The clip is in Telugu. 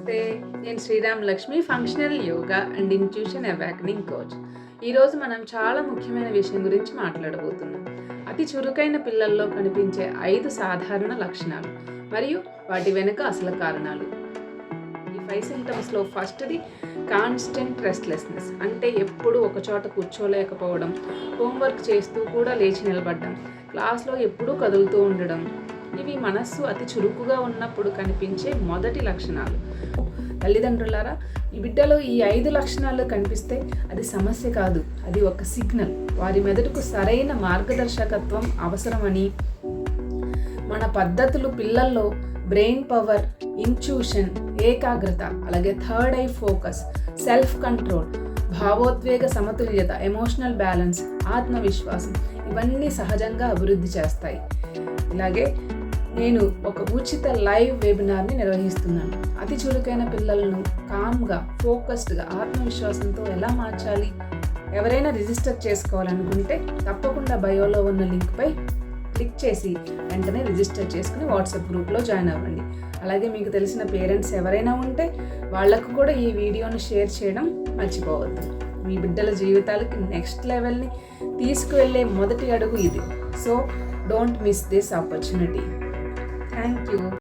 నమస్తే. నేను Sriram Lakshmi functional yoga and intuition awakening coach ఈరోజు మనం చాలా ముఖ్యమైన విషయం గురించి మాట్లాడబోతున్నాం. అతి చురుకైన పిల్లల్లో కనిపించే ఐదు సాధారణ లక్షణాలు మరియు వాటి వెనుక అసలు కారణాలు. ఈ ఫైవ్ సిమ్టమ్స్లో ఫస్ట్ది కాన్స్టెంట్ రెస్ట్లెస్నెస్ అంటే ఎప్పుడు ఒక చోట కూర్చోలేకపోవడం హోంవర్క్ చేస్తూ కూడా లేచి నిలబడడం క్లాస్లో ఎప్పుడూ కదులుతూ ఉండడం మనస్సు అతి చురుకుగా ఉన్నప్పుడు కనిపించే మొదటి లక్షణాలు. తల్లిదండ్రులారా ఈ బిడ్డలో ఈ ఐదు లక్షణాలు కనిపిస్తే అది సమస్య కాదు అది ఒక సిగ్నల్. వారి మెదడుకు సరైన మార్గదర్శకత్వం అవసరమని. మన పద్ధతులు పిల్లల్లో బ్రెయిన్ పవర్ ఇంట్యూషన్ ఏకాగ్రత అలాగే third eye focus self control భావోద్వేగ సమతుల్యత ఎమోషనల్ బ్యాలెన్స్ ఆత్మవిశ్వాసం ఇవన్నీ సహజంగా అభివృద్ధి చేస్తాయి. ఇలాగే నేను ఒక ఉచిత లైవ్ వెబినార్ని నిర్వహిస్తున్నాను. అతి చురుకైన పిల్లలను కామ్గా ఫోకస్డ్గా ఆత్మవిశ్వాసంతో ఎలా మార్చాలి? ఎవరైనా రిజిస్టర్ చేసుకోవాలనుకుంటే తప్పకుండా బయోలో ఉన్న లింక్పై క్లిక్ చేసి వెంటనే రిజిస్టర్ చేసుకుని వాట్సాప్ గ్రూప్లో జాయిన్ అవ్వండి. అలాగే మీకు తెలిసిన పేరెంట్స్ ఎవరైనా ఉంటే వాళ్ళకు కూడా ఈ వీడియోను షేర్ చేయడం మర్చిపోవద్దు. మీ బిడ్డల జీవితాలకి నెక్స్ట్ లెవెల్ని తీసుకువెళ్ళే మొదటి అడుగు ఇది. So don't miss this opportunity. Thank you.